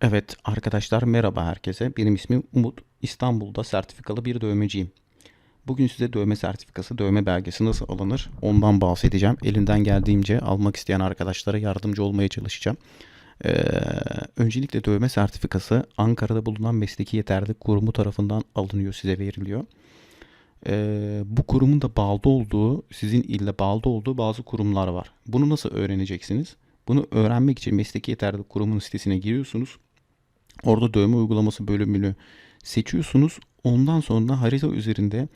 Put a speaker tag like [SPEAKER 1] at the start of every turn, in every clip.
[SPEAKER 1] Evet arkadaşlar merhaba herkese. Benim ismim Umut. İstanbul'da sertifikalı bir dövmeciyim. Bugün size dövme sertifikası, dövme belgesi nasıl alınır ondan bahsedeceğim. Elinden geldiğince almak isteyen arkadaşlara yardımcı olmaya çalışacağım. Ee, öncelikle dövme sertifikası Ankara'da bulunan mesleki yeterlilik kurumu tarafından alınıyor, size veriliyor. Ee, bu kurumun da bağlı olduğu, sizin ille bağlı olduğu bazı kurumlar var. Bunu nasıl öğreneceksiniz? Bunu öğrenmek için mesleki yeterlilik kurumunun sitesine giriyorsunuz. Orada dövme uygulaması bölümünü seçiyorsunuz. Ondan sonra harita üzerinde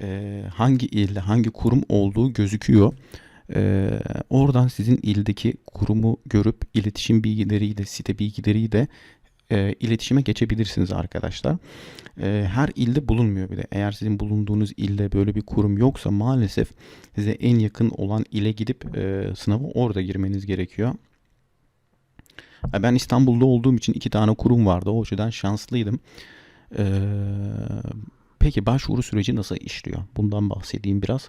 [SPEAKER 1] e, hangi ilde hangi kurum olduğu gözüküyor. E, oradan sizin ildeki kurumu görüp iletişim bilgileriyle, site bilgileriyle e, iletişime geçebilirsiniz arkadaşlar. E, her ilde bulunmuyor bile. Eğer sizin bulunduğunuz ilde böyle bir kurum yoksa maalesef size en yakın olan ile gidip e, sınavı orada girmeniz gerekiyor. Ben İstanbul'da olduğum için iki tane kurum vardı. O açıdan şanslıydım. Ee, peki başvuru süreci nasıl işliyor? Bundan bahsedeyim biraz.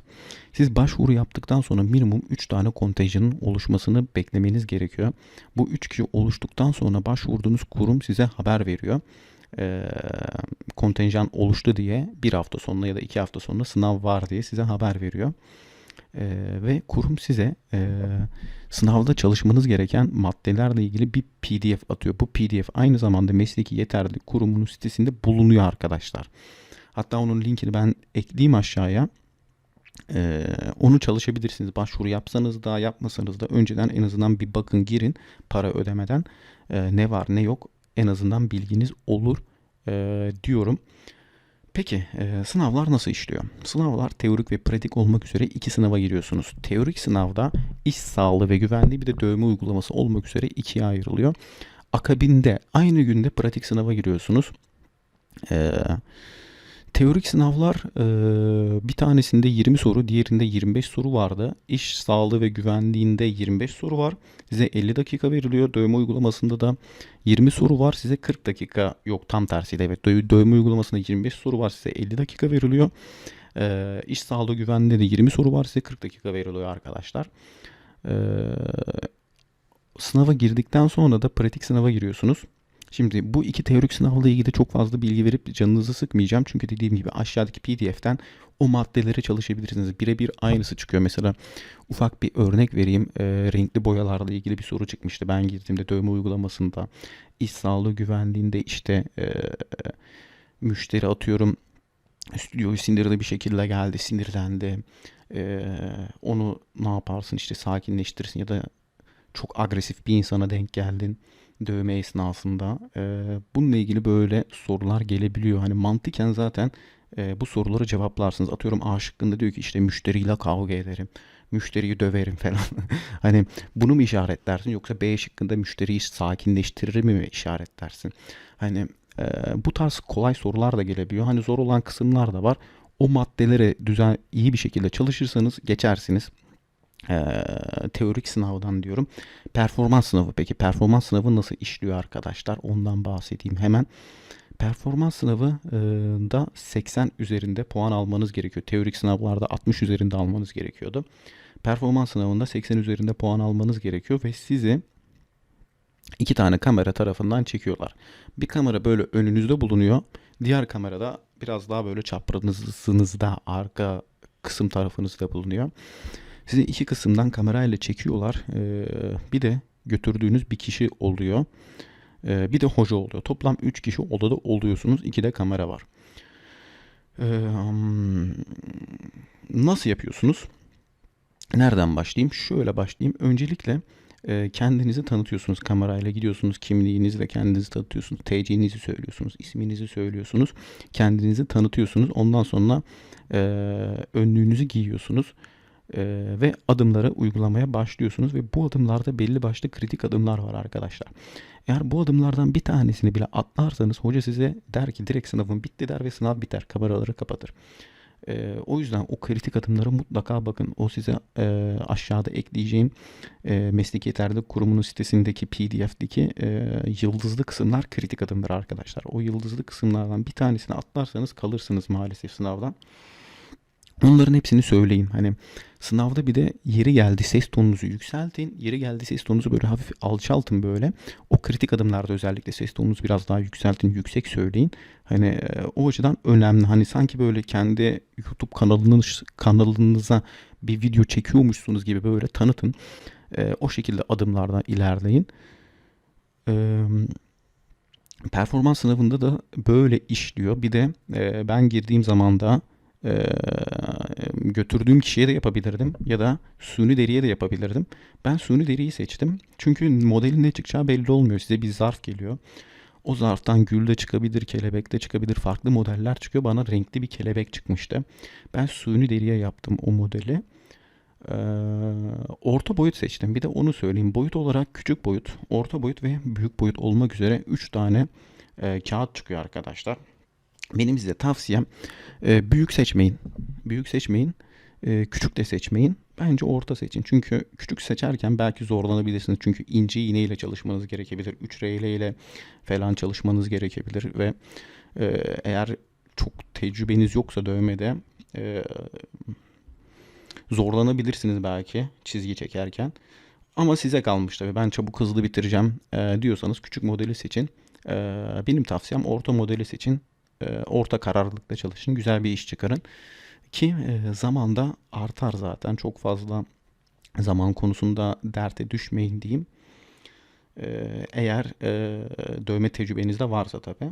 [SPEAKER 1] Siz başvuru yaptıktan sonra minimum 3 tane kontenjanın oluşmasını beklemeniz gerekiyor. Bu 3 kişi oluştuktan sonra başvurduğunuz kurum size haber veriyor. Ee, kontenjan oluştu diye bir hafta sonra ya da iki hafta sonra sınav var diye size haber veriyor. Ee, ve kurum size e, sınavda çalışmanız gereken maddelerle ilgili bir PDF atıyor. Bu PDF aynı zamanda mesleki yeterlilik kurumunun sitesinde bulunuyor arkadaşlar. Hatta onun linkini ben ekleyeyim aşağıya. Ee, onu çalışabilirsiniz. Başvuru yapsanız da yapmasanız da önceden en azından bir bakın girin para ödemeden Ee, ne var ne yok en azından bilginiz olur ee, diyorum. Peki e, sınavlar nasıl işliyor? Sınavlar teorik ve pratik olmak üzere iki sınava giriyorsunuz. Teorik sınavda iş sağlığı ve güvenliği bir de dövme uygulaması olmak üzere ikiye ayrılıyor. Akabinde aynı günde pratik sınava giriyorsunuz. Ee, teorik sınavlar e, bir tanesinde 20 soru, diğerinde 25 soru vardı. İş sağlığı ve güvenliğinde 25 soru var. Size 50 dakika veriliyor. Dövme uygulamasında da 20 soru var. Size 40 dakika yok tam tersiyle evet. Dö- Dövme uygulamasında 25 soru var. Size 50 dakika veriliyor. Ee, iş sağlığı güvenliğinde de 20 soru var. Size 40 dakika veriliyor arkadaşlar. Ee, sınava girdikten sonra da pratik sınava giriyorsunuz. Şimdi bu iki teorik sınavla ilgili çok fazla bilgi verip canınızı sıkmayacağım. Çünkü dediğim gibi aşağıdaki PDF'ten o maddelere çalışabilirsiniz. Birebir aynısı çıkıyor. Mesela ufak bir örnek vereyim. E, renkli boyalarla ilgili bir soru çıkmıştı. Ben girdiğimde dövme uygulamasında iş sağlığı güvenliğinde işte e, müşteri atıyorum stüdyoyu sindirdi bir şekilde geldi sinirlendi. E, onu ne yaparsın işte sakinleştirsin ya da çok agresif bir insana denk geldin dövme esnasında. E, bununla ilgili böyle sorular gelebiliyor. Hani mantıken zaten e, bu soruları cevaplarsınız. Atıyorum A şıkkında diyor ki işte müşteriyle kavga ederim. Müşteriyi döverim falan. hani bunu mu işaretlersin yoksa B şıkkında müşteriyi sakinleştirir mi işaretlersin? Hani e, bu tarz kolay sorular da gelebiliyor. Hani zor olan kısımlar da var. O maddelere düzen iyi bir şekilde çalışırsanız geçersiniz. Ee, teorik sınavdan diyorum. Performans sınavı peki performans sınavı nasıl işliyor arkadaşlar? Ondan bahsedeyim hemen. Performans sınavı e, da 80 üzerinde puan almanız gerekiyor. Teorik sınavlarda 60 üzerinde almanız gerekiyordu. Performans sınavında 80 üzerinde puan almanız gerekiyor ve sizi iki tane kamera tarafından çekiyorlar. Bir kamera böyle önünüzde bulunuyor. Diğer kamerada biraz daha böyle çaprazınızda arka kısım tarafınızda bulunuyor. Sizi iki kısımdan kamerayla çekiyorlar. Ee, bir de götürdüğünüz bir kişi oluyor. Ee, bir de hoca oluyor. Toplam 3 kişi odada oluyorsunuz. 2 de kamera var. Ee, nasıl yapıyorsunuz? Nereden başlayayım? Şöyle başlayayım. Öncelikle e, kendinizi tanıtıyorsunuz. Kamerayla gidiyorsunuz. Kimliğinizle kendinizi tanıtıyorsunuz. TC'nizi söylüyorsunuz. isminizi söylüyorsunuz. Kendinizi tanıtıyorsunuz. Ondan sonra e, önlüğünüzü giyiyorsunuz. Ee, ve adımları uygulamaya başlıyorsunuz ve bu adımlarda belli başlı kritik adımlar var arkadaşlar. Eğer bu adımlardan bir tanesini bile atlarsanız hoca size der ki direkt sınavın bitti der ve sınav biter. Kameraları kapatır. Ee, o yüzden o kritik adımlara mutlaka bakın. O size e, aşağıda ekleyeceğim e, mesleki yeterlilik kurumunun sitesindeki PDF'deki e, yıldızlı kısımlar kritik adımlar arkadaşlar. O yıldızlı kısımlardan bir tanesini atlarsanız kalırsınız maalesef sınavdan. Onların hepsini söyleyin. Hani sınavda bir de yeri geldi ses tonunuzu yükseltin. Yeri geldi ses tonunuzu böyle hafif alçaltın böyle. O kritik adımlarda özellikle ses tonunuzu biraz daha yükseltin, yüksek söyleyin. Hani e, o açıdan önemli. Hani sanki böyle kendi YouTube kanalınız kanalınıza bir video çekiyormuşsunuz gibi böyle tanıtın. E, o şekilde adımlardan ilerleyin. Eee performans sınavında da böyle işliyor. Bir de e, ben girdiğim zaman da e, götürdüğüm kişiye de yapabilirdim ya da suni deriye de yapabilirdim. Ben suni deriyi seçtim. Çünkü modelin ne çıkacağı belli olmuyor. Size bir zarf geliyor. O zarftan gül de çıkabilir, kelebek de çıkabilir. Farklı modeller çıkıyor. Bana renkli bir kelebek çıkmıştı. Ben suni deriye yaptım o modeli. Ee, orta boyut seçtim. Bir de onu söyleyeyim. Boyut olarak küçük boyut, orta boyut ve büyük boyut olmak üzere 3 tane e, kağıt çıkıyor arkadaşlar. Benim size tavsiyem e, büyük seçmeyin. Büyük seçmeyin. E, küçük de seçmeyin. Bence orta seçin. Çünkü küçük seçerken belki zorlanabilirsiniz. Çünkü ince iğne ile çalışmanız gerekebilir. 3 RL ile falan çalışmanız gerekebilir ve e, eğer çok tecrübeniz yoksa dövmede e, zorlanabilirsiniz belki çizgi çekerken. Ama size kalmış tabii. Ben çabuk hızlı bitireceğim e, diyorsanız küçük modeli seçin. E, benim tavsiyem orta modeli seçin. E, orta kararlılıkla çalışın. Güzel bir iş çıkarın. Ki e, zamanda artar zaten. Çok fazla zaman konusunda derte düşmeyin diyeyim. E, eğer e, dövme tecrübeniz de varsa tabii.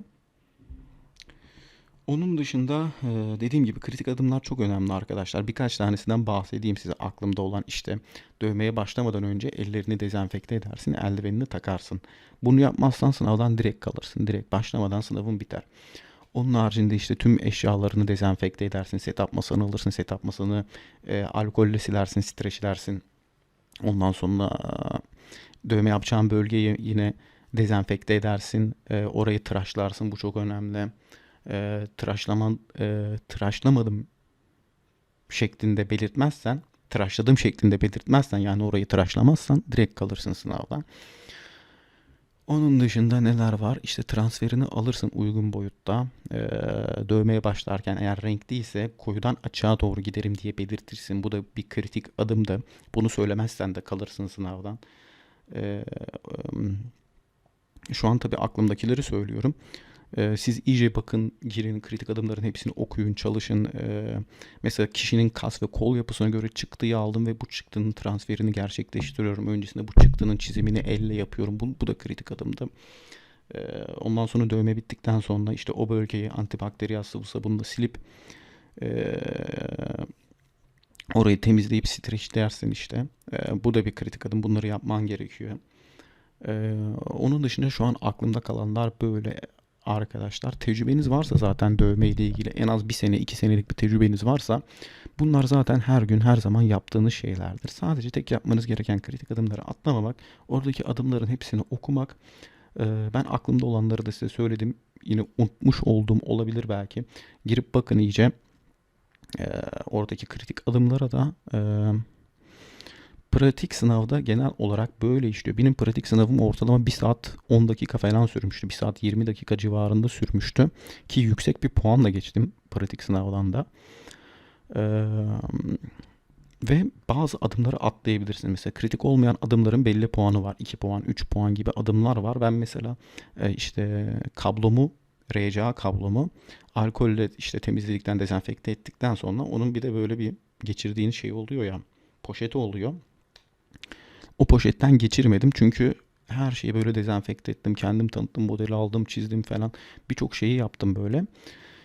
[SPEAKER 1] Onun dışında e, dediğim gibi kritik adımlar çok önemli arkadaşlar. Birkaç tanesinden bahsedeyim size aklımda olan işte dövmeye başlamadan önce ellerini dezenfekte edersin, eldivenini takarsın. Bunu yapmazsan sınavdan direkt kalırsın. Direkt başlamadan sınavın biter. Onun haricinde işte tüm eşyalarını dezenfekte edersin. Setup masanı alırsın. Setup masanı e, alkolle silersin, streçlersin. Ondan sonra e, dövme yapacağın bölgeyi yine dezenfekte edersin. E, orayı tıraşlarsın. Bu çok önemli e, tıraşlaman e, tıraşlamadım şeklinde belirtmezsen tıraşladım şeklinde belirtmezsen yani orayı tıraşlamazsan direkt kalırsın sınavdan. Onun dışında neler var? İşte transferini alırsın uygun boyutta. Ee, dövmeye başlarken eğer renkliyse koyudan açığa doğru giderim diye belirtirsin. Bu da bir kritik adımdı. Bunu söylemezsen de kalırsın sınavdan. Ee, şu an tabii aklımdakileri söylüyorum. Ee, siz iyice bakın, girin, kritik adımların hepsini okuyun, çalışın. Ee, mesela kişinin kas ve kol yapısına göre çıktıyı aldım ve bu çıktının transferini gerçekleştiriyorum. Öncesinde bu çıktının çizimini elle yapıyorum. Bu, bu da kritik adımdı. Ee, ondan sonra dövme bittikten sonra işte o bölgeyi antibakteriyel sıvı sabunla silip orayı temizleyip streçlersin işte. E, bu da bir kritik adım. Bunları yapman gerekiyor. Ee, onun dışında şu an aklımda kalanlar böyle arkadaşlar. Tecrübeniz varsa zaten dövme ile ilgili en az bir sene iki senelik bir tecrübeniz varsa bunlar zaten her gün her zaman yaptığınız şeylerdir. Sadece tek yapmanız gereken kritik adımları atlamamak, oradaki adımların hepsini okumak. Ee, ben aklımda olanları da size söyledim. Yine unutmuş olduğum olabilir belki. Girip bakın iyice. Ee, oradaki kritik adımlara da e, pratik sınavda genel olarak böyle işliyor. Benim pratik sınavım ortalama 1 saat 10 dakika falan sürmüştü. 1 saat 20 dakika civarında sürmüştü. Ki yüksek bir puanla geçtim pratik sınavdan da. Ee, ve bazı adımları atlayabilirsiniz. Mesela kritik olmayan adımların belli puanı var. 2 puan, 3 puan gibi adımlar var. Ben mesela e, işte kablomu RCA kablomu alkolle işte temizledikten dezenfekte ettikten sonra onun bir de böyle bir geçirdiğin şey oluyor ya poşeti oluyor. O poşetten geçirmedim çünkü her şeyi böyle dezenfekte ettim. Kendim tanıttım, modeli aldım, çizdim falan. Birçok şeyi yaptım böyle.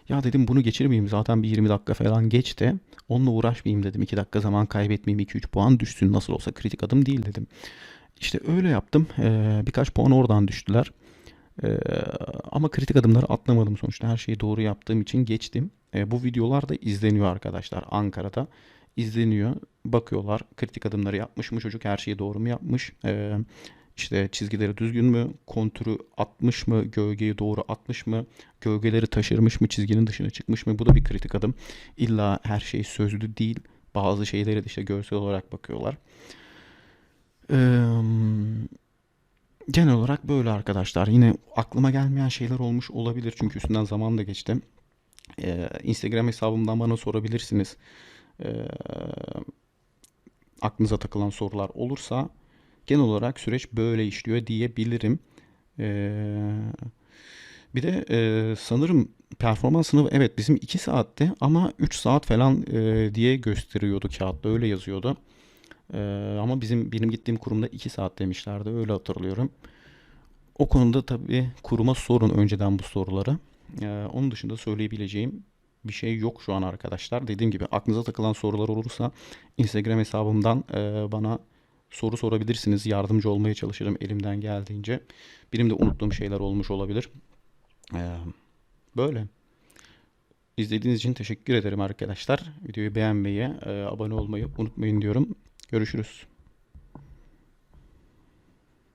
[SPEAKER 1] Ya dedim bunu geçirmeyeyim zaten bir 20 dakika falan geçti. Onunla uğraşmayayım dedim. 2 dakika zaman kaybetmeyeyim 2-3 puan düşsün nasıl olsa kritik adım değil dedim. İşte öyle yaptım. Ee, birkaç puan oradan düştüler. Ee, ama kritik adımları atlamadım sonuçta. Her şeyi doğru yaptığım için geçtim. Ee, bu videolar da izleniyor arkadaşlar Ankara'da izleniyor. Bakıyorlar kritik adımları yapmış mı çocuk her şeyi doğru mu yapmış. Ee, işte çizgileri düzgün mü, kontürü atmış mı, gölgeyi doğru atmış mı, gölgeleri taşırmış mı, çizginin dışına çıkmış mı? Bu da bir kritik adım. İlla her şey sözlü değil. Bazı şeylere de işte görsel olarak bakıyorlar. Ee, genel olarak böyle arkadaşlar. Yine aklıma gelmeyen şeyler olmuş olabilir çünkü üstünden zaman da geçti. Ee, Instagram hesabımdan bana sorabilirsiniz. Ee, aklınıza takılan sorular olursa genel olarak süreç böyle işliyor diyebilirim. Ee, bir de e, sanırım performans sınavı evet bizim 2 saatte ama 3 saat falan e, diye gösteriyordu kağıtta öyle yazıyordu. Ee, ama bizim benim gittiğim kurumda 2 saat demişlerdi öyle hatırlıyorum. O konuda tabii kuruma sorun önceden bu soruları. Ee, onun dışında söyleyebileceğim bir şey yok şu an arkadaşlar. Dediğim gibi aklınıza takılan sorular olursa Instagram hesabımdan e, bana soru sorabilirsiniz. Yardımcı olmaya çalışırım elimden geldiğince. Benim de unuttuğum şeyler olmuş olabilir. Ee, böyle. İzlediğiniz için teşekkür ederim arkadaşlar. Videoyu beğenmeyi, e, abone olmayı unutmayın diyorum. Görüşürüz.